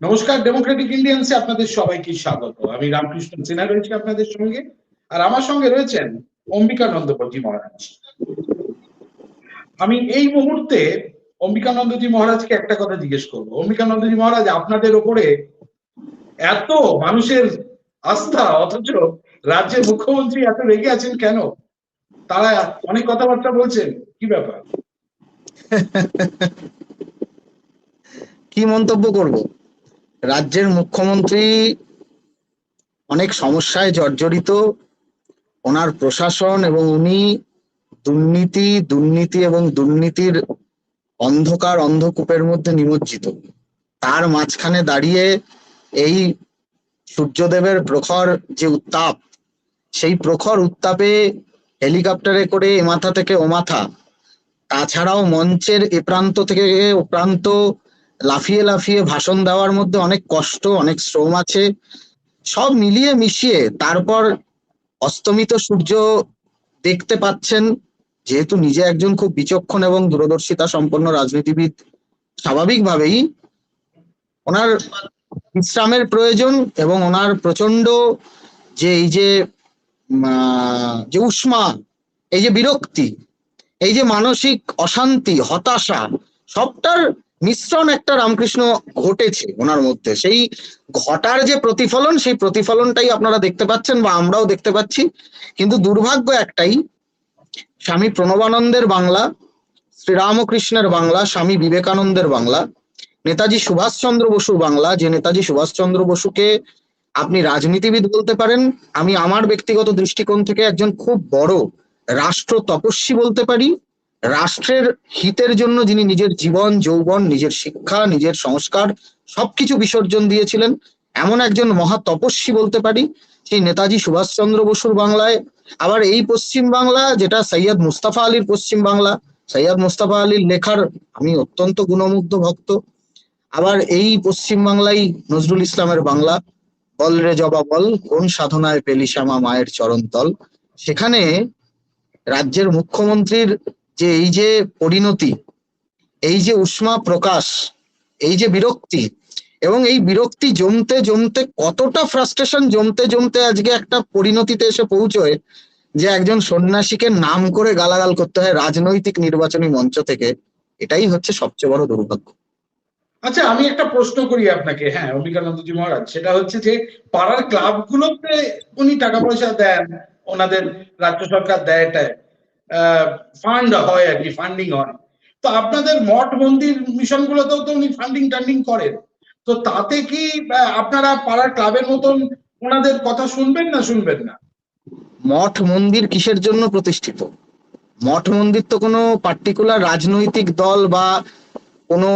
নমস্কার ডেমোক্রেটিক ইন্ডিয়ান্সে আপনাদের সবাইকে স্বাগত। আমি রামকৃষ্ণ সিনহা রয়েছি আপনাদের সঙ্গে। আর আমার সঙ্গে রয়েছেন অম্বিকানন্দপতি মহারাজ। আমি এই মুহূর্তে অম্বিকানন্দজি মহারাজকে একটা কথা জিজ্ঞেস করব। অম্বিকানন্দজি মহারাজ, আপনাদের ওপরে এত মানুষের আস্থা, অথচ রাজ্যের মুখ্যমন্ত্রী এত রেগে আছেন কেন? তারা অনেক কথাবার্তা বলছেন। কি ব্যাপার? কি মন্তব্য করব? রাজ্যের মুখ্যমন্ত্রী অনেক সমস্যায় জর্জরিত। ওনার প্রশাসন এবং উনি দুর্নীতি দুর্নীতি এবং দুর্নীতির অন্ধকার অন্ধকূপের মধ্যে নিমজ্জিত। তার মাঝখানে দাঁড়িয়ে এই সূর্যদেবের প্রখর যে উত্তাপ, সেই প্রখর উত্তাপে হেলিকপ্টারে করে এ মাথা থেকে ও মাথা, তাছাড়াও মঞ্চের এ প্রান্ত থেকে ও প্রান্ত লাফিয়ে লাফিয়ে ভাষণ দেওয়ার মধ্যে অনেক কষ্ট, অনেক শ্রম আছে। সব মিলিয়ে মিশিয়ে তারপর অস্তমিত সূর্য দেখতে পাচ্ছেন, যেহেতু নিজে একজন খুব বিচক্ষণ এবং দূরদর্শিতা সম্পন্ন রাজনীতিবিদ, স্বাভাবিকভাবেই ওনার বিশ্রামের প্রয়োজন এবং ওনার প্রচণ্ড যে এই যে যে উষ্মা, এই যে বিরক্তি, এই যে মানসিক অশান্তি, হতাশা, সবটার মিশ্রণ একটা রামকৃষ্ণ ঘটেছে ওনার মধ্যে। সেই ঘটার যে প্রতিফলন, সেই প্রতিফলনটাই আপনারা দেখতে পাচ্ছেন বা আমরাও দেখতে পাচ্ছি। কিন্তু দুর্ভাগ্য একটাই, স্বামী প্রণবানন্দের বাংলা, শ্রীরামকৃষ্ণের বাংলা, স্বামী বিবেকানন্দের বাংলা, নেতাজি সুভাষচন্দ্র বসুর বাংলা। যে নেতাজি সুভাষচন্দ্র বসুকে আপনি রাজনীতিবিদ বলতে পারেন, আমি আমার ব্যক্তিগত দৃষ্টিকোণ থেকে একজন খুব বড় রাষ্ট্র তপস্বী বলতে পারি। রাষ্ট্রের হিতের জন্য যিনি নিজের জীবন, যৌবন, নিজের শিক্ষা, নিজের সংস্কার সবকিছু বিসর্জন দিয়েছিলেন, এমন একজন মহা তপস্বী বলতে পারি, সেই নেতাজি সুভাষচন্দ্র বসুর বাংলায়। আবার এই পশ্চিম বাংলা, যেটা সৈয়দ মুস্তাফা আলীর পশ্চিম বাংলা, সৈয়দ মুস্তাফা আলীর লেখার আমি অত্যন্ত গুণমুগ্ধ ভক্ত। আবার এই পশ্চিম বাংলাই নজরুল ইসলামের বাংলা, বল রে জবা বল, কোন সাধনায় পেলি শ্যামা মায়ের চরণতল সেখানে রাজ্যের মুখ্যমন্ত্রীর যে এই যে পরিণতি, এই যে উষ্মা প্রকাশ, এই যে বিরক্তি, এবং এই বিরক্তি জমতে জমতে কতটা ফ্রাস্ট্রেশন জমতে জমতে আজকে একটা পরিণতিতে এসে পৌঁছয় যে একজন সন্ন্যাসীকে নাম করে গালাগাল করতে হয় রাজনৈতিক নির্বাচনী মঞ্চ থেকে, এটাই হচ্ছে সবচেয়ে বড় দুর্ভাগ্য। আচ্ছা আমি একটা প্রশ্ন করি আপনাকে। হ্যাঁ অম্বিকানন্দজি মহারাজ, সেটা হচ্ছে যে পাড়ার ক্লাবগুলোতে উনি টাকা পয়সা দেন, ওনাদের রাজ্য সরকার দেয় এটা ফান্ড হয় আর কি ফান্ডিং হয়। তো আপনাদের মঠ মন্দির মিশন গুলোতেও তো উনি ফান্ডিং টান্ডিং করেন। তো তাতে কি আপনারা পাড়ার ক্লাবের মতন ওনাদের কথা শুনবেন না শুনবেন না? মঠ মন্দির কিসের জন্য প্রতিষ্ঠিত? মঠ মন্দির তো কোনো পার্টিকুলার রাজনৈতিক দল বা কোনো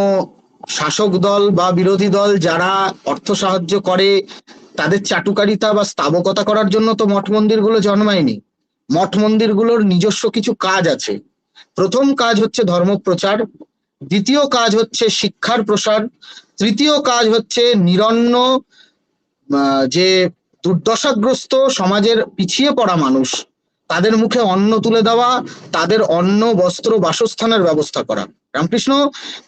শাসক দল বা বিরোধী দল যারা অর্থ সাহায্য করে, তাদের চাটুকারিতা বা স্থাবকতা করার জন্য তো মঠ মন্দিরগুলো জন্মায়নি। মঠ মন্দিরগুলোর নিজস্ব কিছু কাজ আছে। প্রথম কাজ হচ্ছে ধর্ম প্রচার, দ্বিতীয় কাজ হচ্ছে শিক্ষার প্রসার, তৃতীয় কাজ হচ্ছে নিরন্ন যে দুর্দশাগ্রস্ত সমাজের পিছিয়ে পড়া মানুষ, তাদের মুখে অন্ন তুলে দেওয়া, তাদের অন্ন, বস্ত্র, বাসস্থানের ব্যবস্থা করা। রামকৃষ্ণ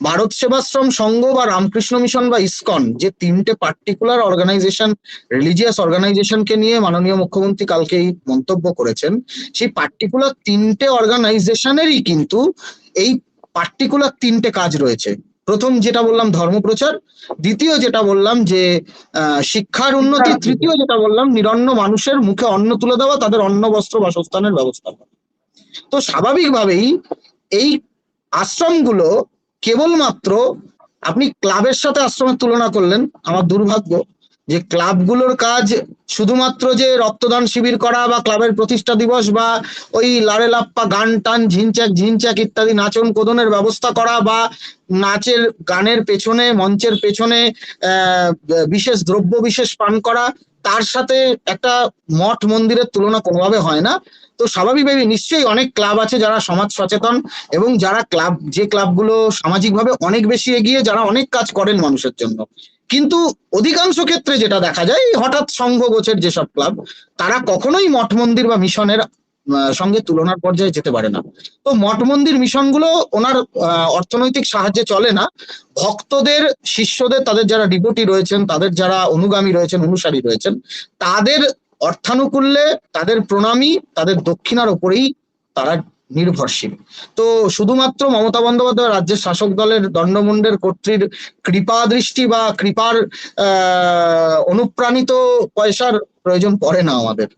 ভারত সেবাশ্রম সংঘ বা রামকৃষ্ণ মিশন বা ইসকন যে তিনটে পার্টিকুলার অর্গানাইজেশন রিলিজিয়াস অর্গানাইজেশনকে নিয়ে মাননীয় মুখ্যমন্ত্রী কালকে এই মন্তব্য করেছেন সেই পার্টিকুলার তিনটে অর্গানাইজেশনেরই কিন্তু এই পার্টিকুলার তিনটে কাজ রয়েছে। প্রথম যেটা বললাম ধর্মপ্রচার দ্বিতীয় যেটা বললাম যে আহ, শিক্ষার উন্নতি তৃতীয় যেটা বললাম নিরন্ন মানুষের মুখে অন্ন তুলে দেওয়া তাদের অন্ন বস্ত্র বাসস্থানের ব্যবস্থা করা। তো স্বাভাবিকভাবেই এই আশ্রমগুলো কেবলমাত্র আপনি ক্লাবের সাথে আশ্রমের তুলনা করলেন, আমার দুর্ভাগ্য যে ক্লাবগুলোর কাজ শুধুমাত্র যে রক্তদান শিবির করা বা ক্লাবের প্রতিষ্ঠা দিবস বা ওই লারে লাপ্পা, গান টান ঝিনচাক ঝিনচাক ইত্যাদি নাচন কোদনের ব্যবস্থা করা বা নাচের গানের পেছনে, মঞ্চের পেছনে বিশেষ দ্রব্য বিশেষ পান করা তার সাথে একটা মঠ মন্দিরের তুলনা কোনোভাবে হয় না। তো স্বাভাবিকভাবে নিশ্চয়ই অনেক ক্লাব আছে যারা সমাজ সচেতন এবং যারা ক্লাব, যে ক্লাবগুলো সামাজিকভাবে অনেক বেশি এগিয়ে যারা অনেক কাজ করেন মানুষের জন্য। কিন্তু অধিকাংশ ক্ষেত্রে যেটা দেখা যায়, হঠাৎ সংঘ গোছের যেসব ক্লাব, তারা কখনোই মঠ মন্দির বা মিশনের সঙ্গে তুলনার পর্যায়ে যেতে পারে না। তো মঠ মন্দির মিশনগুলো ওনার অর্থনৈতিক সাহায্যে চলে না। ভক্তদের, শিষ্যদের, তাদের যারা ডিপোটি রয়েছেন, তাদের যারা অনুগামী রয়েছেন, অনুসারী রয়েছেন, তাদের অর্থানুকূল্যে, তাদের প্রণামী, তাদের দক্ষিণার ওপরেই তারা নির্ভরশীল। তো শুধুমাত্র মমতা বন্দ্যোপাধ্যায় রাজ্যের শাসক দলের দণ্ডমুণ্ডের কর্তৃর কৃপা দৃষ্টি বা কৃপার অনুপ্রাণিত পয়সার প্রয়োজন পড়ে না আমাদের।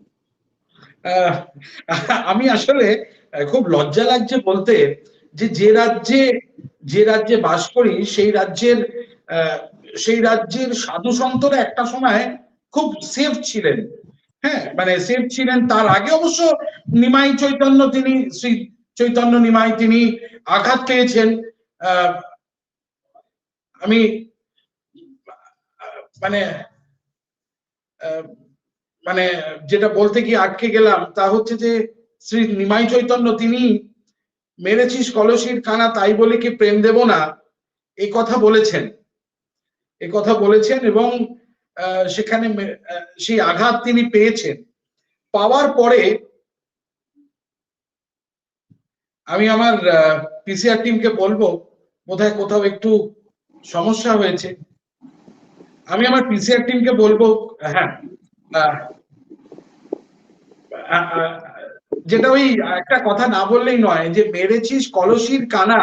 আমি আসলে খুব লজ্জা লাগছে বলতে যে যে রাজ্যে যে রাজ্যে বাস করি, সেই রাজ্যের সেই রাজ্যের সাধু সন্তরা একটা সময় খুব সেফ ছিলেন। হ্যাঁ মানে সেফ ছিলেন। তার আগে অবশ্য নিমাই চৈতন্য তিনি, শ্রী চৈতন্য নিমাই তিনি আঘাত পেয়েছেন। আমি মানে মানে যেটা বলতে গিয়ে আটকে গেলাম, তা হচ্ছে যে শ্রী নিমাই চৈতন্য তিনি মেরেছিস কলসির কানা, তাই বলে কি প্রেম দেব না? এই কথা বলেছেন। এই কথা বলেছেন এবং সেখানে সেই আঘাত তিনি পেয়েছেন। পাওয়ার পরে আমি আমার পিসিআর টিমকে বলব, বোধহয় কোথাও একটু সমস্যা হয়েছে। আমি আমার পিসিআর টিমকে বলব হ্যাঁ যেটা ওই একটা কথা না বললেই নয় যে মেরেছিস কলসির কানা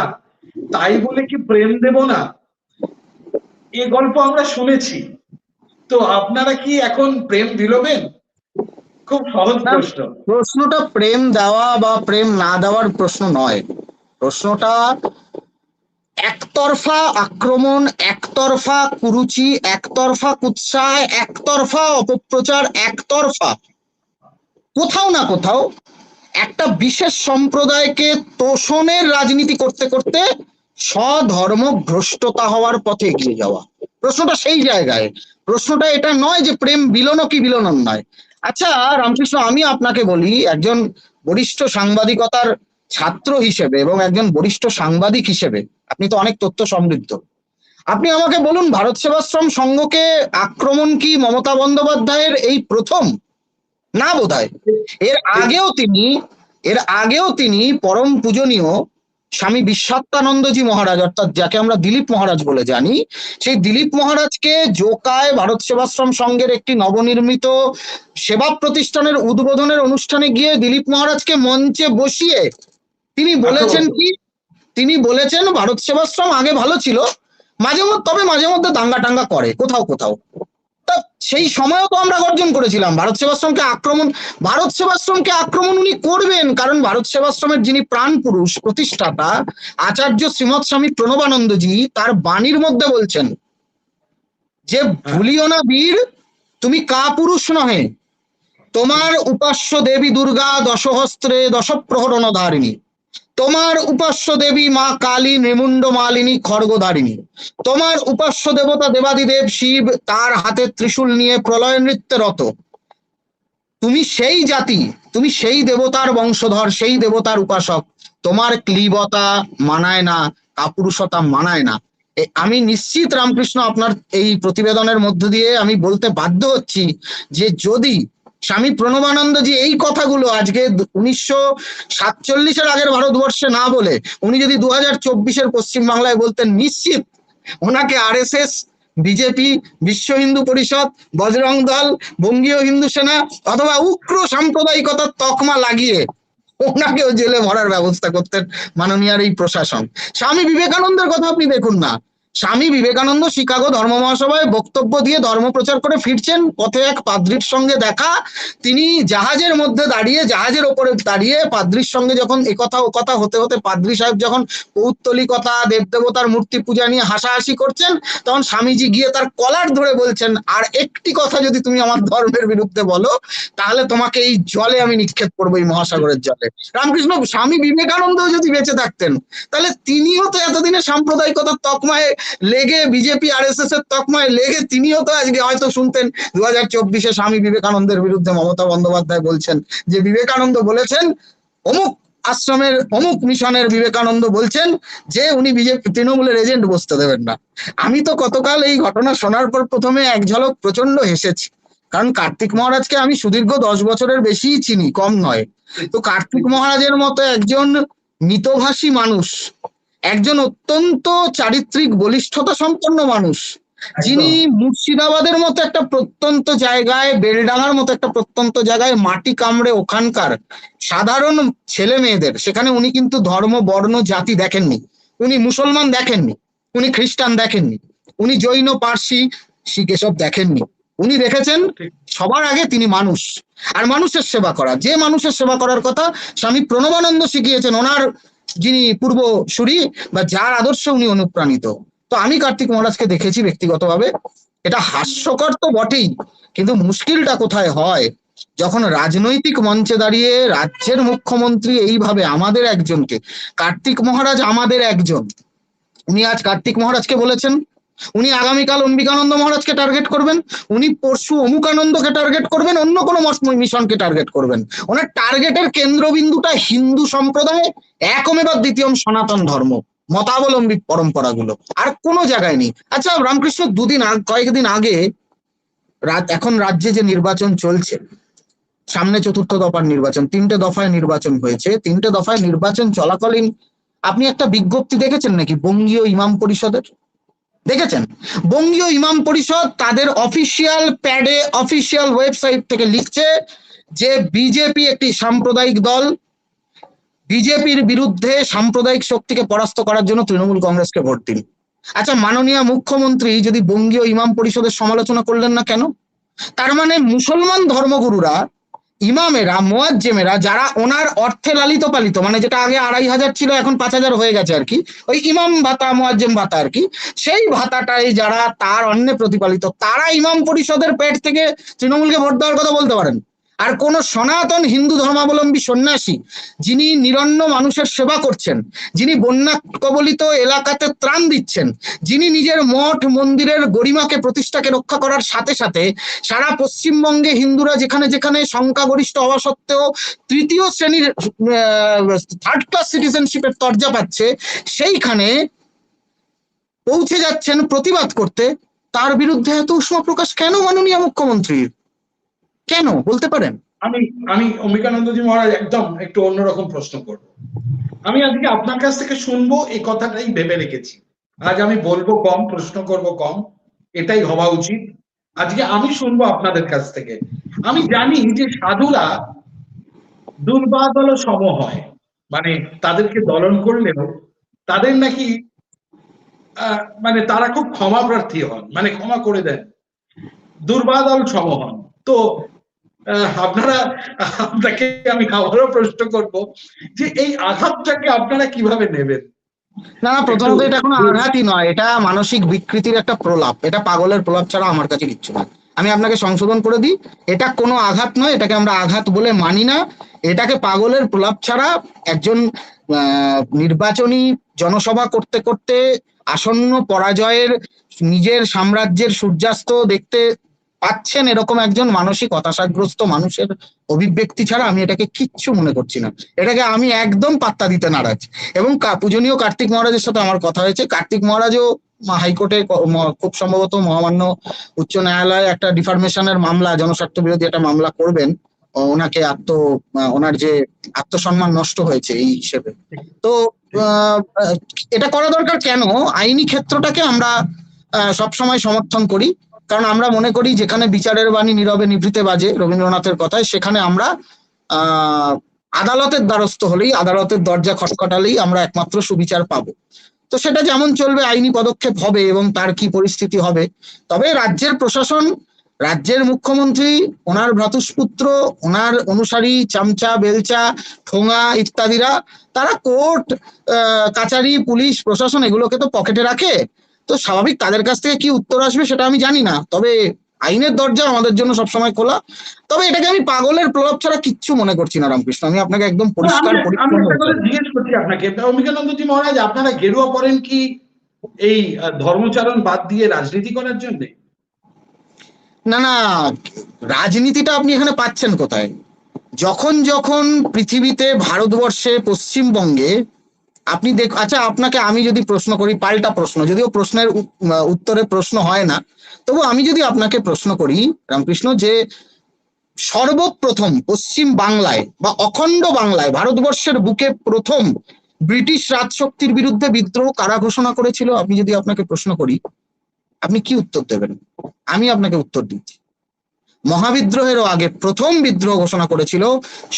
তাই বলে কি প্রেম দেব না? এ গল্প আমরা শুনেছি। তো আপনারা কি এখন প্রেম দিলবেন খুব সহজ। প্রশ্ন। প্রশ্নটা প্রেম দেওয়া বা প্রেম না দেওয়ার প্রশ্ন নয়। প্রশ্নটা একতরফা আক্রমণ, একতরফা কুরুচি, একতরফা কুৎসায় একতরফা অপপ্রচার, একতরফা। কোথাও না কোথাও একটা বিশেষ সম্প্রদায়কে তোষণের রাজনীতি করতে করতে স্বধর্ম ভ্রষ্টতা হওয়ার পথে এগিয়ে যাওয়া। প্রশ্নটা সেই জায়গায়। প্রশ্নটা এটা নয় যে প্রেম বিলন কি বিলনন নয়। আচ্ছা রামকৃষ্ণ, আমি আপনাকে বলি, একজন বরিষ্ঠ সাংবাদিকতার ছাত্র হিসেবে এবং একজন বরিষ্ঠ সাংবাদিক হিসেবে আপনি তো অনেক তথ্য সমৃদ্ধ। আপনি আমাকে বলুন, ভারত সেবাশ্রম সংঘকে আক্রমণ কি মমতা বন্দ্যোপাধ্যায়ের এই প্রথম? না বোধহয়। এর আগেও তিনি, এর আগেও তিনি পরম পূজনীয় স্বামী বিশ্বাত্মানন্দজি মহারাজ, অর্থাৎ যাকে আমরা দিলীপ মহারাজ বলে জানি, সেই দিলীপ মহারাজকে জোকায় ভারত সেবাশ্রম সংঘের একটি নবনির্মিত সেবা প্রতিষ্ঠানের উদ্বোধনের অনুষ্ঠানে গিয়ে দিলীপ মহারাজকে মঞ্চে বসিয়ে তিনি বলেছেন কি? তিনি বলেছেন ভারত সেবাশ্রম আগে ভালো ছিল। মাঝে মধ্যে তবে মাঝে মধ্যে দাঙ্গা টাঙ্গা করে কোথাও কোথাও। তা সেই সময়ও তো আমরা গর্জন করেছিলাম। ভারত সেবাশ্রমকে আক্রমণ ভারত সেবাশ্রমকে আক্রমণ উনি করবেন কারণ ভারত সেবাশ্রমের যিনি প্রাণ পুরুষ প্রতিষ্ঠাতা আচার্য শ্রীমৎ স্বামী প্রণবানন্দজি তার বাণীর মধ্যে বলছেন যে ভুলিও না বীর তুমি কা পুরুষ নহে। তোমার উপাস্য দেবী দুর্গা দশহস্ত্রে দশপ্রহরণ ধারিণী। তোমার উপাস্য দেবী মা কালী নিমুণ্ড মালিনী খড়গধারিণী তোমার উপাস্য দেবতা দেবাদিদেব শিব তার হাতে ত্রিশূল নিয়ে প্রলয় নৃত্যে রত। তুমি সেই জাতি, তুমি সেই দেবতার বংশধর, সেই দেবতার উপাসক। তোমার ক্লিবতা মানায় না, কাপুরুষতা মানায় না। আমি নিশ্চিত রামকৃষ্ণ আপনার এই প্রতিবেদনের মধ্য দিয়ে আমি বলতে বাধ্য হচ্ছি যে যদি স্বামী প্রণবানন্দজি এই কথাগুলো আজকে উনিশশো সাতচল্লিশের আগের ভারতবর্ষে না বলে উনি যদি দু হাজার চব্বিশের পশ্চিমবাংলায় বলতেন, নিশ্চিত ওনাকে আরএসএস, বিজেপি, বিশ্ব হিন্দু পরিষদ, বজরং দল, বঙ্গীয় হিন্দু সেনা অথবা উগ্র সাম্প্রদায়িকতার তকমা লাগিয়ে ওনাকেও জেলে ভরার ব্যবস্থা করতেন মাননীয়ার এই প্রশাসন। স্বামী বিবেকানন্দের কথা আপনি দেখুন না। স্বামী বিবেকানন্দ শিকাগো ধর্ম মহাসভায় বক্তব্য দিয়ে ধর্ম প্রচার করে ফিরছেন, পথে এক পাদ্রির সঙ্গে দেখা। তিনি জাহাজের মধ্যে দাঁড়িয়ে, জাহাজের ওপরে দাঁড়িয়ে পাদ্রির সঙ্গে যখন একথা ও কথা হতে হতে পাদ্রি সাহেব যখন পৌত্তলিকতা দেবদেবতার মূর্তি পূজা নিয়ে হাসাহাসি করছেন, তখন স্বামীজি গিয়ে তার কলার ধরে বলছেন, আর একটি কথা যদি তুমি আমার ধর্মের বিরুদ্ধে বলো, তাহলে তোমাকে এই জলে আমি নিক্ষেপ করব, এই মহাসাগরের জলে। রামকৃষ্ণ, স্বামী বিবেকানন্দ যদি বেঁচে থাকতেন, তাহলে তিনিও তো এতদিনে সাম্প্রদায়িকতার তকমায় লেগে বিজেপি আর এস এস এর তকমায় লেগে তিনিও তো আজকে হয়তো শুনতেন দু হাজার চব্বিশে স্বামী বিবেকানন্দের বিরুদ্ধে মমতা বন্দ্যোপাধ্যায় বলছেন। যে বিবেকানন্দ বলেছেন, অমুক আশ্রমের, অমুক মিশনের বিবেকানন্দ বলছেন যে উনি বিজেপি তৃণমূলের এজেন্ট বসতে দেবেন না। আমি তো গতকাল এই ঘটনা শোনার পর প্রথমে এক ঝলক প্রচণ্ড হেসেছি। কারণ কার্তিক মহারাজকে আমি সুদীর্ঘ দশ বছরের বেশি চিনি, কম নয়। তো কার্তিক মহারাজের মতো একজন মিতভাষী মানুষ একজন অত্যন্ত চারিত্রিক বলিষ্ঠতা সম্পন্ন মানুষ। যিনি মুর্শিদাবাদের মতো একটা প্রত্যন্ত জায়গায় বেলডাঙার মতো একটা প্রত্যন্ত জায়গায় মাটি কামড়ে ওখানকার সাধারণ ছেলে মেয়েদের সেখানে উনি কিন্তু ধর্ম বর্ণ জাতি দেখেননি। উনি মুসলমান দেখেননি উনি খ্রিস্টান দেখেননি উনি জৈন পার্সি শিখ এসব দেখেননি। উনি দেখেছেন সবার আগে তিনি মানুষ। আর মানুষের সেবা করা যে মানুষের সেবা করার কথা স্বামী প্রণবানন্দ শিখিয়েছেন ওনার যিনি পূর্বসূরি বা যার আদর্শ উনি অনুপ্রাণিত। তো আমি কার্তিক মহারাজকে দেখেছি ব্যক্তিগতভাবে। এটা হাস্যকর তো বটেই, কিন্তু মুশকিলটা কোথায় হয়? যখন রাজনৈতিক মঞ্চে দাঁড়িয়ে রাজ্যের মুখ্যমন্ত্রী এইভাবে আমাদের একজনকে, কার্তিক মহারাজ আমাদের একজন, উনি আজ কার্তিক মহারাজকে বলেছেন উনি আগামীকাল অম্বিকানন্দ মহারাজকে টার্গেট করবেন, উনি পরশু অমুকানন্দকে টার্গেট করবেন, অন্য কোনো মিশনকে টার্গেট করবেন। ওনার টার্গেটের কেন্দ্রবিন্দুটা হিন্দু সম্প্রদায়, একমেবা দ্বিতীয়ম সনাতন ধর্ম, মতাবলম্বী পরম্পরাগুলো। আর কোনো জায়গায় নেই। আচ্ছা রামকৃষ্ণ দুদিন কয়েকদিন আগে এখন রাজ্যে যে নির্বাচন চলছে, সামনে চতুর্থ দফার নির্বাচন, তিনটে দফায় নির্বাচন হয়েছে। তিনটে দফায় নির্বাচন চলাকালীন আপনি একটা বিজ্ঞপ্তি দেখেছেন নাকি বঙ্গীয় ইমাম পরিষদের? দেখেছেন? বঙ্গীয় ইমাম পরিষদ তাদের অফিসিয়াল প্যাডে, অফিসিয়াল ওয়েবসাইট থেকে লিখছে যে বিজেপি একটি সাম্প্রদায়িক দল। বিজেপির বিরুদ্ধে সাম্প্রদায়িক শক্তিকে পরাস্ত করার জন্য তৃণমূল কংগ্রেসকে ভোট দিন। আচ্ছা মাননীয় মুখ্যমন্ত্রী যদি বঙ্গীয় ইমাম পরিষদের সমালোচনা করলেন না কেন? তার মানে মুসলমান ধর্মগুরুরা ইমামেরা, মোয়াজ্জেমেরা যারা ওনার অর্থে লালিত পালিত মানে যেটা আগে আড়াই হাজার ছিল, এখন পাঁচ হাজার হয়ে গেছে আর কি, ওই ইমাম ভাতা, মোয়াজ্জেম ভাতা আর কি, সেই ভাতাটাই যারা তার অন্য প্রতিপালিত, তারা ইমাম পরিষদের পেট থেকে তৃণমূলকে ভোট দেওয়ার কথা বলতে পারেন। আর কোন সনাতন হিন্দু ধর্মাবলম্বী সন্ন্যাসী যিনি নিরন্ন মানুষের সেবা করছেন, যিনি বন্যা কবলিত এলাকাতে ত্রাণ দিচ্ছেন, যিনি নিজের মঠ মন্দিরের গরিমাকে প্রতিষ্ঠাকে রক্ষা করার সাথে সাথে সারা পশ্চিমবঙ্গে হিন্দুরা যেখানে যেখানে সংখ্যাগরিষ্ঠ হওয়া সত্ত্বেও তৃতীয় শ্রেণির থার্ড ক্লাস সিটিজেনশিপের দরজা পাচ্ছে, সেইখানে পৌঁছে যাচ্ছেন প্রতিবাদ করতে। তার বিরুদ্ধে এত উষ্ণ প্রকাশ কেন মাননীয় মুখ্যমন্ত্রীর? কেন? বলতে পারেন। আমি আমি অম্বিকানন্দজি মহারাজ একদম একটু অন্যরকম প্রশ্ন করব। আমি আজকে আপনার কাছ থেকে শুনব, এই কথাটাই ভেবে রেখেছি। আজ আমি বলব কম, প্রশ্ন করব কম, এটাই হওয়া উচিত। আজকে আমি শুনব আপনাদের কাছ থেকে। আমি জানি যে সাধুরা দুর্বাদল সম হয়। মানে তাদেরকে দলন করলেও তাদের নাকি মানে তারা খুব ক্ষমা প্রার্থী হন মানে ক্ষমা করে দেন। দুর্বাদল সম হন। তো আপনারা আপনাকে আমি আবারও প্রশ্ন করব যে এই আঘাতটাকে আপনারা কীভাবে নেবেন? না না প্রথমত এটা কোনো আঘাতই নয় এটা মানসিক বিকৃতির একটা প্রলাপ এটা পাগলের প্রলাপ ছাড়া আমার কাছে কিচ্ছু না। আমি আপনাকে সংশোধন করে দিই এটা কোনো আঘাত নয় এটাকে আমরা আঘাত বলে মানি না এটাকে পাগলের প্রলাপ ছাড়া একজন নির্বাচনী জনসভা করতে করতে আসন্ন পরাজয়ের নিজের সাম্রাজ্যের সূর্যাস্ত দেখতে পাচ্ছেন এরকম একজন মানসিক হতাশাগ্রস্ত মানুষের অভিব্যক্তি ছাড়া আমি এটাকে কিচ্ছু মনে করছি না। এটাকে আমি একদম পাত্তা দিতে নারাজ। এবং পূজনীয় কার্তিক মহারাজের সাথে আমার কথা হয়েছে। কার্তিক মহারাজও হাইকোর্টে খুব সম্ভবত মহামান্য উচ্চ ন্যায়ালয়ে একটা ডিফার্মেশনের মামলা, জনস্বার্থ বিরোধী একটা মামলা করবেন। ওনাকে আত্ম ওনার যে আত্মসম্মান নষ্ট হয়েছে এই হিসেবে। তো এটা করা দরকার কেন? আইনি ক্ষেত্রটাকে আমরা সবসময় সমর্থন করি। কারণ আমরা মনে করি যেখানে বিচারের বাণী নীরবে নিভৃতে বাজে রবীন্দ্রনাথের কথায়, সেখানে আমরা আদালতের দ্বারস্থ হলেই, আদালতের দরজা খটখটালেই আমরা একমাত্র সুবিচার পাবো। তো সেটা যেমন চলবে, আইনি পদক্ষেপ হবে এবং তার কি পরিস্থিতি হবে। তবে রাজ্যের প্রশাসন, রাজ্যের মুখ্যমন্ত্রী, ওনার ভ্রাতুষ্পুত্র, ওনার অনুসারী, চামচা, বেলচা, ঠোঙা ইত্যাদিরা, তারা কোর্ট কাচারি, পুলিশ, প্রশাসন এগুলোকে তো পকেটে রাখে। তো স্বাভাবিক তাদের কাছ থেকে কি উত্তর আসবে সেটা আমি জানি না। তবে আইনের দরজা আমাদের জন্য সবসময় খোলা। তবে এটাকে আমি পাগলের প্রলাপ ছাড়া কিচ্ছু মনে করছি না রামকৃষ্ণ। আমি আপনাকে একদম পরিষ্কার জিজ্ঞেস করছি আপনাকে। অম্বিকানন্দজি মহারাজ আপনারা গেরুয়া পড়েন কি এই ধর্মচারণ বাদ দিয়ে রাজনীতি করার জন্য? না না রাজনীতিটা আপনি এখানে পাচ্ছেন কোথায়? যখন যখন পৃথিবীতে ভারতবর্ষে পশ্চিমবঙ্গে আপনি দেখ আচ্ছা আপনাকে আমি যদি প্রশ্ন করি, পাল্টা প্রশ্ন, যদিও প্রশ্নের উত্তরে প্রশ্ন হয় না, তবু আমি যদি আপনাকে প্রশ্ন করি, রামকৃষ্ণ, যে সর্বপ্রথম পশ্চিম বাংলায় বা অখণ্ড বাংলায় ভারতবর্ষের বুকে প্রথম ব্রিটিশ রাজশক্তির বিরুদ্ধে বিদ্রোহ কারা ঘোষণা করেছিল? আমি যদি আপনাকে প্রশ্ন করি, আপনি কি উত্তর দেবেন? আমি আপনাকে উত্তর দিচ্ছি। মহাবিদ্রোহেরও আগে প্রথম বিদ্রোহ ঘোষণা করেছিল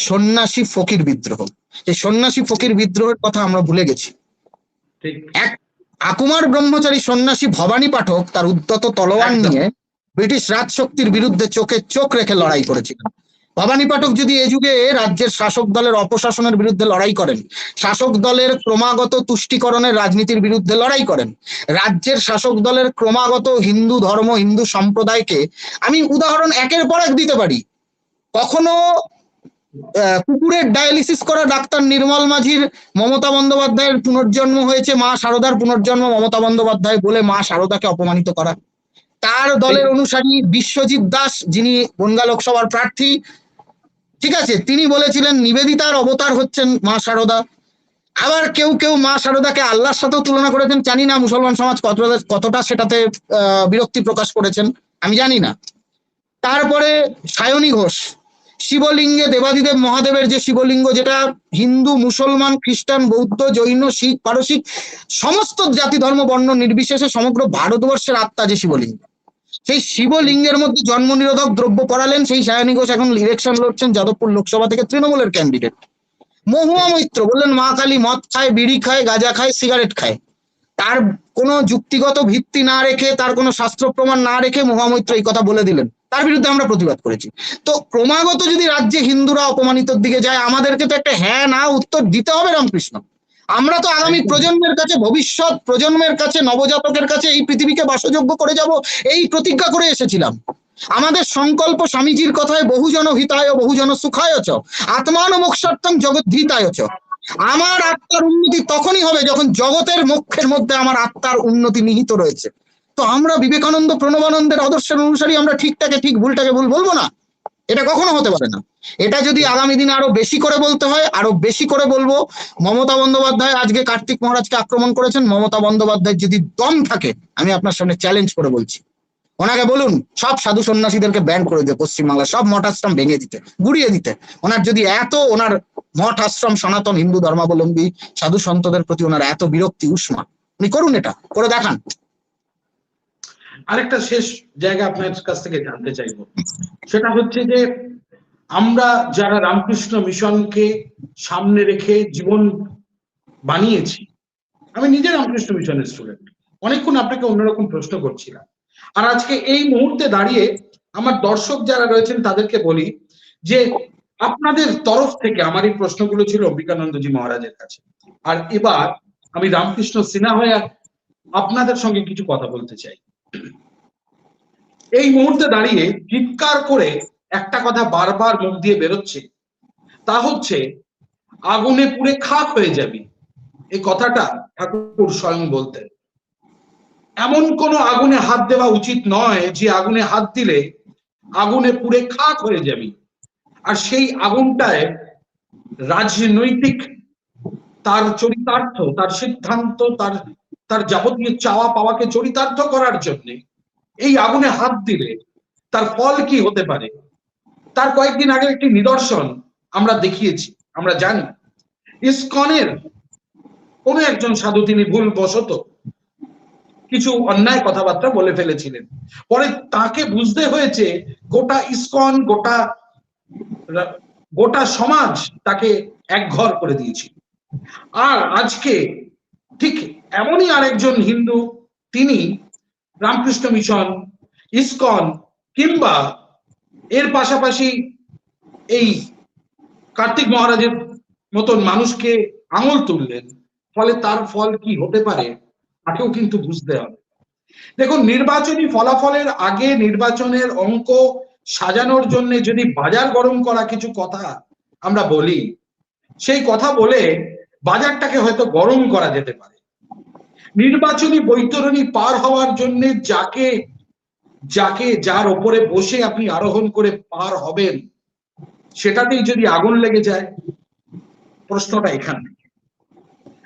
সন্ন্যাসী ফকির বিদ্রোহ। এই সন্ন্যাসী ফকির বিদ্রোহের কথা আমরা ভুলে গেছি। এক আকুমার ব্রহ্মচারী সন্ন্যাসী ভবানী পাঠক তার উদ্যত তলোয়ার নিয়ে ব্রিটিশ রাজশক্তির বিরুদ্ধে চোখে চোখ রেখে লড়াই করেছিলেন। ভবানী পাঠক যদি এ যুগে রাজ্যের শাসক দলের অপশাসনের বিরুদ্ধে লড়াই করেন শাসক দলের ক্রমাগত তুষ্টিকরণের রাজনীতির বিরুদ্ধে লড়াই করেন রাজ্যের শাসক দলের ক্রমাগত হিন্দু ধর্ম হিন্দু সম্প্রদায়কে আমি উদাহরণ একের পর এক দিতে পারি। কখনো কুকুরের ডায়ালিসিস করা ডাক্তার নির্মল মাঝির মমতা বন্দ্যোপাধ্যায়ের পুনর্জন্ম হয়েছে মা শারদার পুনর্জন্ম মমতা বন্দ্যোপাধ্যায় বলে মা শারদাকে অপমানিত করা। তার দলের অনুসারী বিশ্বজিৎ দাস যিনি বনগা লোকসভার প্রার্থী ঠিক আছে? তিনি বলেছিলেন, নিবেদিতার অবতার হচ্ছেন মা শারদা আবার কেউ কেউ মা শারদাকে আল্লাহর সাথেও তুলনা করেছেন। জানি না মুসলমান সমাজ কতটা কতটা সেটাতে বিরক্তি প্রকাশ করেছেন। আমি জানি না। তারপরে সায়নী ঘোষ। শিবলিঙ্গে দেবাদিদেব মহাদেবের যে শিবলিঙ্গ, যেটা হিন্দু, মুসলমান, খ্রিস্টান, বৌদ্ধ, জৈন, শিখ, পারসিক, সমস্ত জাতি, ধর্ম, বর্ণ নির্বিশেষে সমগ্র ভারতবর্ষের আত্মা যে শিবলিঙ্গ। সেই শিবলিঙ্গের মধ্যে জন্ম নিরোধক দ্রব্য পড়ালেন, সেই সায়নী ঘোষ এখন ইলেকশন লড়ছেন যাদবপুর লোকসভা থেকে তৃণমূলের ক্যান্ডিডেট মহুয়া মৈত্র বললেন, মা কালী মদ খায়, বিড়ি খায়, গাঁজা খায় সিগারেট খায়। তার কোনো যুক্তিগত ভিত্তি না রেখে, তার কোনো শাস্ত্র প্রমাণ না রেখে মহামৈত্র এই কথা বলে দিলেন। তার বিরুদ্ধে আমরা প্রতিবাদ করেছি। তো ক্রমাগত যদি রাজ্যে হিন্দুরা অপমানিতর দিকে যায়, আমাদেরকে তো একটা হ্যাঁ না, উত্তর দিতে হবে রামকৃষ্ণ। আমরা তো আগামী প্রজন্মের কাছে ভবিষ্যৎ প্রজন্মের কাছে নবজাতকের কাছে এই পৃথিবীকে বাসযোগ্য করে যাব এই প্রতিজ্ঞা করে এসেছিলাম। আমাদের সংকল্প স্বামীজির কথায় বহুজন হিতায় বহুজন সুখায় চ আত্মান মোক্ষার্থম জগদ্ধিতায় চ। আমার আত্মার উন্নতি তখনই হবে যখন জগতের মুখের মধ্যে আমার আত্মার উন্নতি নিহিত রয়েছে। তো আমরা বিবেকানন্দ প্রণবানন্দের আদর্শের অনুসারী আমরা ঠিকটাকে ঠিক ভুলটাকে ভুল বলব না। এটা কখনো হতে পারে না। এটা যদি আগামী দিনে আরও বেশি করে বলতে হয়, আরও বেশি করে বলব, মমতা বন্দ্যোপাধ্যায় আজকে কার্তিক মহারাজকে আক্রমণ করেছেন, মমতা বন্দ্যোপাধ্যায় যদি দম থাকে, আমি আপনার সামনে চ্যালেঞ্জ করে বলছি। ওনাকে বলুন, সব সাধু সন্ন্যাসীদেরকে ব্যান করে দিতে পশ্চিমবাংলা সব মঠ আশ্রম ভেঙে দিতে, গুড়িয়ে দিতে। ওনার যদি এত, ওনার মঠ আশ্রম সনাতন হিন্দু ধর্মাবলম্বী সাধু সন্তদের প্রতি ওনার এত বিরক্তি, উষ্মা, উনি করুন এটা, করে দেখান। আরেকটা শেষ জায়গা আপনার কাছ থেকে জানতে চাইব। সেটা হচ্ছে যে, আমরা যারা রামকৃষ্ণ মিশনকে সামনে রেখে জীবন বানিয়েছি, আমি নিজে রামকৃষ্ণ মিশনের স্টুডেন্ট অনেকক্ষণ আপনাকে অন্যরকম প্রশ্ন করছিলাম। আর আজকে এই মুহূর্তে দাঁড়িয়ে আমার দর্শক যারা রয়েছেন তাদেরকে বলি যে, আপনাদের তরফ থেকে আমার এই প্রশ্নগুলো ছিল অম্বিকানন্দজি মহারাজের কাছে। আর এবার আমি রামকৃষ্ণ সিনহা হয়ে আপনাদের সঙ্গে কিছু কথা বলতে চাই। এই মুহূর্তে দাঁড়িয়ে চিৎকার করে একটা কথা বারবার মুখ দিয়ে বেরোচ্ছে। তা হচ্ছে, আগুনে পুড়ে খাক হয়ে যাবি। এই কথাটা ঠাকুর স্বয়ং বলতেন। এমন কোনো আগুনে হাত দেওয়া উচিত নয় যে আগুনে হাত দিলে আগুনে পুড়ে খাক হয়ে যাবি। আর সেই আগুনটায় রাজনৈতিক তার চরিতার্থ, তার সিদ্ধান্ত, তার তার যাবতীয় চাওয়া পাওয়াকে চরিতার্থ করার জন্য এই আগুনে হাত দিলে তার ফল কি হতে পারে? তার কয়েকদিন আগে একটি নিদর্শন আমরা দেখিয়েছি, আমরা জানি। ইসকনের কোন একজন সাধু তিনি ভুল বশত কিছু অন্যায় কথাবার্তা বলে ফেলেছিলেন। পরে তাকে বুঝতে হয়েছে গোটা ইসকন, গোটা গোটা সমাজ তাকে একঘর করে দিয়েছিল। আর আজকে ঠিক এমনই আরেকজন হিন্দু, তিনি রামকৃষ্ণ মিশন, ইসকন কিংবা এর পাশাপাশি এই কার্তিক মহারাজের মতন মানুষকে আঙুল তুললেন, ফলে তার ফল কি হতে পারে তাকেও কিন্তু বুঝতে হবে। দেখুন, নির্বাচনী ফলাফলের আগে নির্বাচনের অঙ্ক সাজানোর জন্য যদি বাজার গরম করা কিছু কথা আমরা বলি, সেই কথা বলে বাজারটাকে হয়তো গরম করা যেতে পারে। নির্বাচনী বৈতরণী পার হওয়ার জন্য যাকে যাকে যার ওপরে বসে আপনি আরোহণ করে পার হবেন, সেটাতেই যদি আগুন লেগে যায়, প্রশ্নটা এখান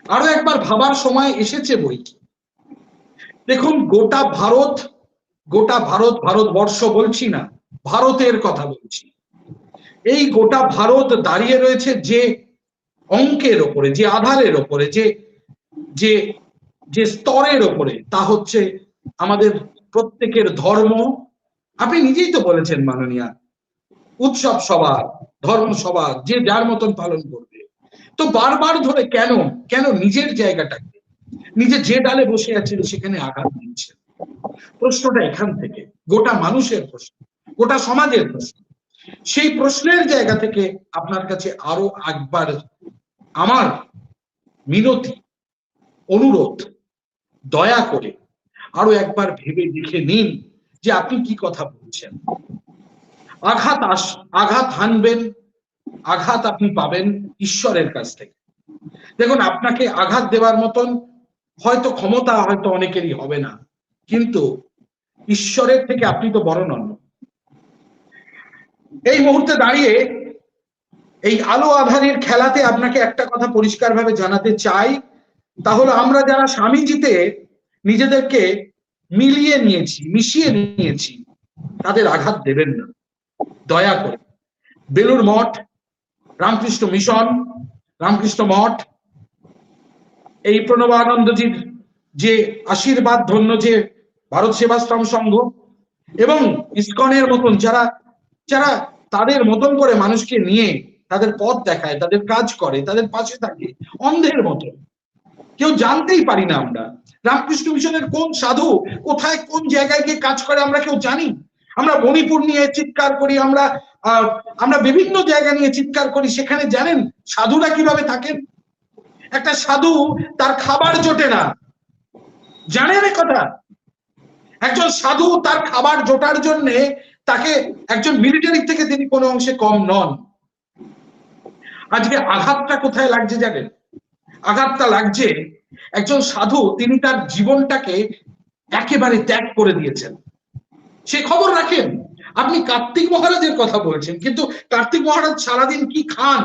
আরও একবার ভাবার সময় এসেছে বই। দেখুন, গোটা ভারত গোটা ভারত, ভারতবর্ষ বলছি না, ভারতের কথা বলছি। এই গোটা ভারত দাঁড়িয়ে রয়েছে যে অঙ্কের ওপরে, যে আধারের ওপরে, যে যে যে স্তরের ওপরে, তা হচ্ছে আমাদের প্রত্যেকের ধর্ম। আপনি নিজেই তো বলেছেন, মাননীয়া, উৎসব সবার ধর্ম সবার যে যার মতন পালন করবে। তো বারবার ধরে কেন কেন নিজের জায়গাটাকে, নিজে যে ডালে বসে আছেন, সেখানে আঘাত দিচ্ছেন? প্রশ্নটা এখান থেকে, গোটা মানুষের প্রশ্ন, গোটা সমাজের প্রশ্ন। সেই প্রশ্নের জায়গা থেকে আপনার কাছে আরও একবার আমার মিনতি, অনুরোধ দয়া করে আরও একবার ভেবে দেখে নিন যে আপনি কি কথা বলছেন। আঘাত আস, আঘাত হানবেন, আঘাত আপনি পাবেন ঈশ্বরের কাছ থেকে। দেখুন, আপনাকে আঘাত দেওয়ার মতন হয়তো ক্ষমতা হয়তো অনেকেরই হবে না, কিন্তু ঈশ্বরের থেকে আপনি তো বড় নন। এই মুহূর্তে দাঁড়িয়ে এই আলো আধারের খেলাতে আপনাকে একটা কথা পরিষ্কারভাবে জানাতে চাই তাহলে আমরা যারা স্বামীজিতে নিজেদেরকে মিলিয়ে নিয়েছি, মিশিয়ে নিয়েছি, তাদের আঘাত দেবেন না। দয়া করে। বেলুর মঠ, রামকৃষ্ণ মিশন, রামকৃষ্ণ মঠ, এই প্রণবানন্দজির যে আশীর্বাদ ধন্য যে ভারত সেবাশ্রম সংঘ এবং ইস্কনের মতন যারা যারা তাদের মতন করে মানুষকে নিয়ে তাদের পথ দেখায়, তাদের কাজ করে, তাদের পাশে থাকে, অন্ধের মতন। কেউ জানতেই পারি না আমরা। রামকৃষ্ণ মিশনের কোন সাধু, কোথায় কোন জায়গায় গিয়ে কাজ করে আমরা কেউ জানি? আমরা মণিপুর নিয়ে চিৎকার করি, আমরা আমরা বিভিন্ন জায়গা নিয়ে চিৎকার করি, সেখানে জানেন সাধুরা কীভাবে থাকেন? একটা সাধু তার খাবার জোটে না। জানেন কথা? একজন সাধু তার খাবার জোটার জন্য তাকে একজন মিলিটারি থেকে তিনি কোনো অংশে কম নন। আজকে আঘাতটা কোথায় লাগছে জানেন? আঘাতটা লাগছে, একজন সাধু তিনি তার জীবনটাকে একেবারে ত্যাগ করে দিয়েছেন। সে খবর রাখেন, আপনি কার্তিক মহারাজের কথা বলছেন, কিন্তু কার্তিক মহারাজ সারাদিন কি খান,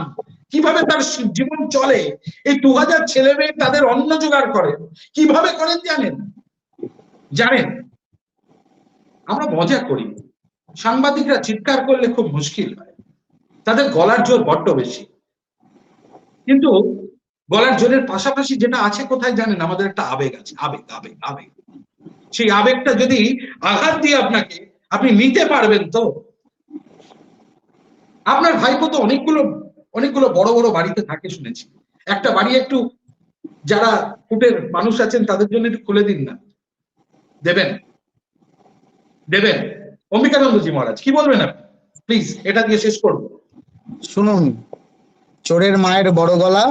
কীভাবে তার জীবন চলে, এই দু হাজার ছেলে মেয়ে তাদের অন্ন জোগাড় করেন কীভাবে করেন জানেন? জানেন? আমরা মজা করি। সাংবাদিকরা চিৎকার করলে খুব মুশকিল হয়। তাদের গলার জোর বড্ড বেশি। কিন্তু গলার জোরের পাশাপাশি যেটা আছে কোথায় জানেন? আমাদের একটা আবেগ আছে। আবেগ আবেগ আবেগ। সেই আবেগটা যদি আঘাত দিয়ে আপনাকে আপনি নিতে পারবেন তো? আপনার ভাইপো তো অনেকগুলো অনেকগুলো বড় বড় বাড়িতে থাকে শুনেছি। একটা বাড়ি একটু যারা ফুটের মানুষ আছেন তাদের জন্য একটু খুলে দিন না। দেবেন? দেবেন? অম্বিকানন্দজি মহারাজ, কি বলবেন আপনি? প্লিজ, এটা দিয়ে শেষ করব। শুনুন, চোরের মায়ের বড় গলা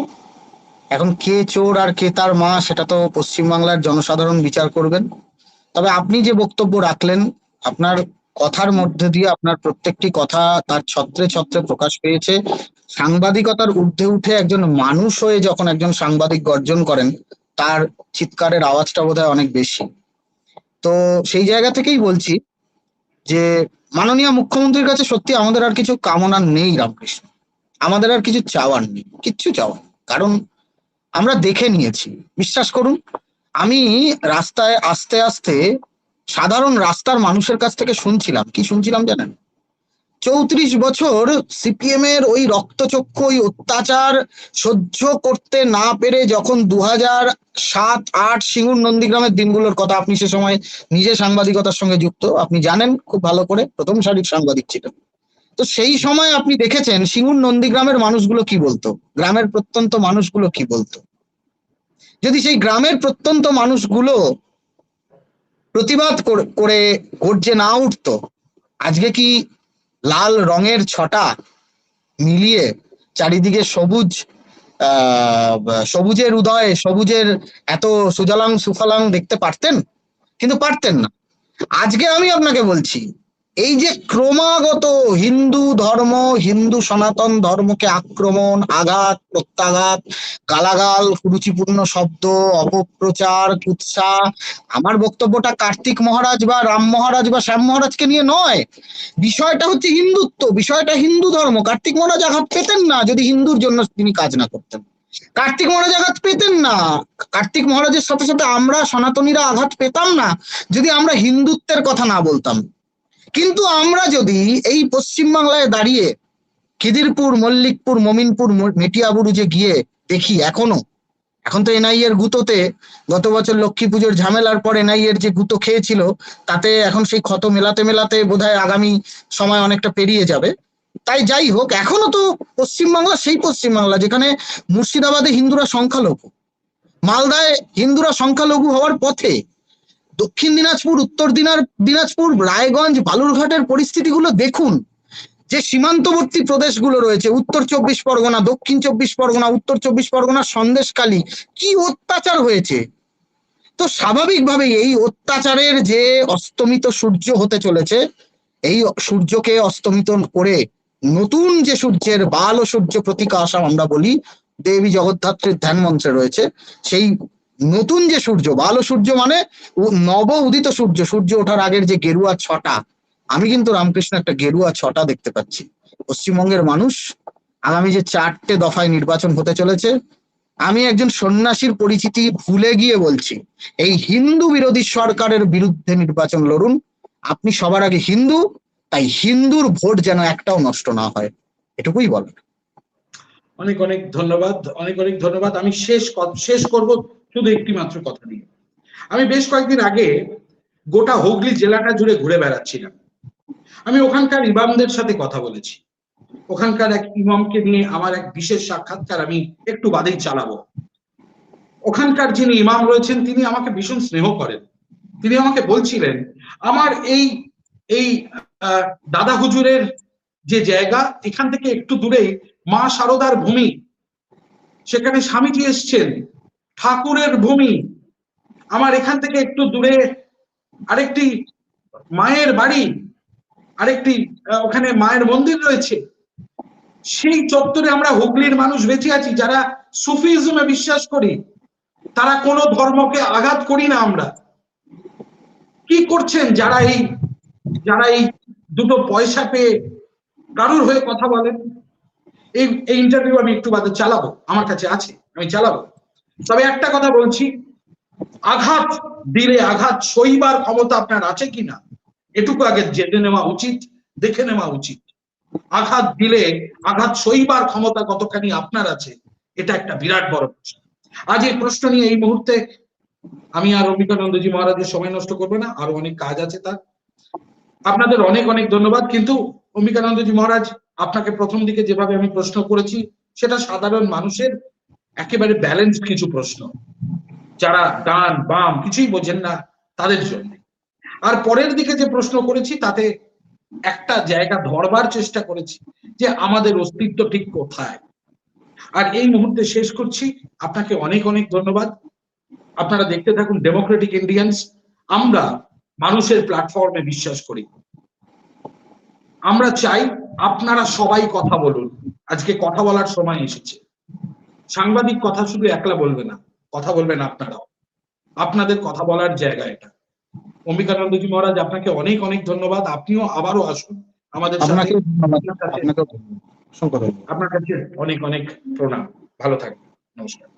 এখন কে চোর আর কে তার মা, সেটা তো পশ্চিমবাংলার জনসাধারণ বিচার করবেন। তবে আপনি যে বক্তব্য রাখলেন, আপনার কথার মধ্যে দিয়ে আপনার প্রত্যেকটি কথা তার ছত্রে ছত্রে প্রকাশ পেয়েছে। সাংবাদিকতার ঊর্ধ্বে উঠে একজন মানুষ হয়ে যখন একজন সাংবাদিক গর্জন করেন, তার চিৎকারের আওয়াজটা বোধহয় অনেক বেশি। তো সেই জায়গা থেকেই বলছি যে, মাননীয় মুখ্যমন্ত্রীর কাছে সত্যি আমাদের আর কিছু কামনা নেই রামকৃষ্ণ। আমাদের আর কিছু চাওয়ার নেই, কিচ্ছু চাওয়ার কারণ আমরা দেখে নিয়েছি। বিশ্বাস করুন, আমি রাস্তায় আস্তে আস্তে সাধারণ রাস্তার মানুষের কাছ থেকে শুনছিলাম। কি শুনছিলাম জানেন? চৌত্রিশ বছর সিপিএম এর ওই রক্তচক্ষু, ওই অত্যাচার সহ্য করতে না পেরে যখন দু হাজার সাত, আট সিঙ্গুর নন্দীগ্রামের দিনগুলোর কথা আপনি সে সময় নিজে সাংবাদিকতার সঙ্গে যুক্ত, আপনি জানেন খুব ভালো করে, প্রথম সারির সাংবাদিক ছিলেন। তো সেই সময় আপনি দেখেছেন সিঙ্গুর নন্দীগ্রামের মানুষগুলো কি বলতো? গ্রামের প্রত্যন্ত মানুষগুলো কি বলতো? যদি সেই গ্রামের প্রত্যন্ত মানুষগুলো প্রতিবাদ করে- গর্জে না উঠতো, আজকে কি লাল রঙের ছটা মিলিয়ে চারিদিকে সবুজ সবুজের উদয়, সবুজের এত সুজলাং সুফলাং দেখতে পারতেন? কিন্তু পারতেন না। আজকে আমি আপনাকে বলছি এই যে ক্রমাগত হিন্দু ধর্ম, হিন্দু সনাতন ধর্মকে আক্রমণ, আঘাত, প্রত্যাঘাত, গালাগাল, কুরুচিপূর্ণ শব্দ, অপপ্রচার, কুৎসা, আমার বক্তব্যটা কার্তিক মহারাজ বা রাম মহারাজ বা শ্যাম মহারাজকে নিয়ে নয়। বিষয়টা হচ্ছে হিন্দুত্ব, বিষয়টা হিন্দু ধর্ম। কার্তিক মহারাজ আঘাত পেতেন না যদি হিন্দুর জন্য তিনি কাজ না করতেন। কার্তিক মহারাজ আঘাত পেতেন না। কার্তিক মহারাজের সাথে সাথে আমরা সনাতনীরা আঘাত পেতাম না যদি আমরা হিন্দুত্বের কথা না বলতাম। কিন্তু আমরা যদি এই পশ্চিমবাংলায় দাঁড়িয়ে খিদিরপুর, মল্লিকপুর, মমিনপুর মেটিয়াবুরুজে গিয়ে দেখি এখনও, এখন তো এনআই এর গুঁতোতে গত বছর লক্ষ্মী পুজোর ঝামেলার পর এনআই এর যে গুঁতো খেয়েছিল, তাতে এখন সেই ক্ষত মেলাতে মেলাতে বোধহয় আগামী সময় অনেকটা পেরিয়ে যাবে। তাই যাই হোক, এখনও তো পশ্চিমবাংলা সেই পশ্চিমবাংলা, যেখানে মুর্শিদাবাদে হিন্দুরা সংখ্যালঘু, মালদায় হিন্দুরা সংখ্যালঘু হওয়ার পথে দক্ষিণ দিনাজপুর, উত্তর দিনার দিনাজপুর, রায়গঞ্জ, বালুরঘাটের পরিস্থিতিগুলো দেখুন। যে সীমান্তবর্তী প্রদেশগুলো রয়েছে, উত্তর চব্বিশ পরগনা, দক্ষিণ চব্বিশ পরগনা, উত্তর চব্বিশ পরগনা সন্দেশকালী কি অত্যাচার হয়েছে? তো স্বাভাবিকভাবেই এই অত্যাচারের যে অস্তমিত সূর্য হতে চলেছে, এই সূর্যকে অস্তমিত করে নতুন যে সূর্যের বাল ও সূর্য প্রতিকাশ আমরা বলি, দেবী জগদ্ধাত্রীর ধ্যান মন্ত্রে রয়েছে, সেই নতুন যে সূর্য, ভালো সূর্য মানে নব উদিত সূর্য সূর্য ওঠার আগের যে গেরুয়া ছটা। আমি কিন্তু রামকৃষ্ণ একটা গেরুয়া ছটা দেখতে পাচ্ছি। পশ্চিমবঙ্গের মানুষ আগামী যে চারটে দফায় নির্বাচন হতে চলেছে, আমি একজন সন্ন্যাসীর পরিচিতি ভুলে গিয়ে বলছি, এই হিন্দু বিরোধী সরকারের বিরুদ্ধে নির্বাচন লড়ুন। আপনি সবার আগে হিন্দু, তাই হিন্দুর ভোট যেন একটাও নষ্ট না হয়। এটুকুই বলেন অনেক অনেক ধন্যবাদ, অনেক অনেক ধন্যবাদ। আমি শেষ শেষ করব। শুধু একটি মাত্র কথা নিয়ে। আমি বেশ কয়েকদিন আগে গোটা হুগলি জেলাটা জুড়ে ঘুরে বেড়াচ্ছিলাম। আমি ওখানকার ইমামদের সাথে কথা বলেছি। ওখানকার এক ইমামকে নিয়ে আমার এক বিশেষ সাক্ষাৎকার আমি একটু বাদেই চালাবো। ওখানকার যিনি ইমাম রয়েছেন, তিনি আমাকে ভীষণ স্নেহ করেন। তিনি আমাকে বলছিলেন, আমার এই এই দাদা হুজুরের যে জায়গা, এখান থেকে একটু দূরেই মা শারদার ভূমি। সেখানে স্বামীজি এসছেন। ঠাকুরের ভূমি। আমার এখান থেকে একটু দূরে আরেকটি মায়ের বাড়ি, আরেকটি ওখানে মায়ের মন্দির রয়েছে। সেই চত্বরে আমরা হুগলির মানুষ বেঁচে আছি, যারা সুফিজমে বিশ্বাস করি, তারা কোনো ধর্মকে আঘাত করি না আমরা। কি করছেন যারা এই যারা এই দুটো পয়সা পেয়ে কারুর হয়ে কথা বলেন? এই ইন্টারভিউ আমি একটু বাদে চালাবো, আমার কাছে আছে, আমি চালাবো। তবে একটা কথা বলছি, আঘাত দিলে আঘাত সইবার ক্ষমতা আপনার আছে কিনা, এটুকু আগে জেনে নেওয়া উচিত, দেখে নেওয়া উচিত। আঘাত দিলে, আঘাত সইবার ক্ষমতা কতখানি আপনার আছে, এটা একটা বিরাট বড় প্রশ্ন। আজ এই প্রশ্ন নিয়ে এই মুহূর্তে আমি আর অম্বিকানন্দজি মহারাজের সময় নষ্ট করব না, আরও অনেক কাজ আছে তার। আপনাদের অনেক অনেক ধন্যবাদ, কিন্তু অম্বিকানন্দজি মহারাজ, আপনাকে প্রথম দিকে যেভাবে আমি প্রশ্ন করেছি, সেটা সাধারণ মানুষের একেবারে ব্যালেন্স কিছু প্রশ্ন। যারা ডান, বাম কিছুই বোঝেন না তাদের জন্য। আর পরের দিকে যে প্রশ্ন করেছি, তাতে একটা জায়গা ধরবার চেষ্টা করেছি যে আমাদের অস্তিত্ব ঠিক কোথায়। আর এই মুহূর্তে শেষ করছি। আপনাকে অনেক অনেক ধন্যবাদ। আপনারা দেখতে থাকুন ডেমোক্রেটিক ইন্ডিয়ান্স আমরা মানুষের প্ল্যাটফর্মে বিশ্বাস করি। আমরা চাই আপনারা সবাই কথা বলুন। আজকে কথা বলার সময় এসেছে। সাংবাদিক কথা শুধু একলা বলবে না কথা বলবেন আপনারাও। আপনাদের কথা বলার জায়গা এটা। অম্বিকানন্দজি মহারাজ আপনাকে অনেক অনেক ধন্যবাদ। আপনিও আবারও আসুন আমাদের সাথে। আপনার কাছে অনেক অনেক প্রণাম। ভালো থাকবেন। নমস্কার।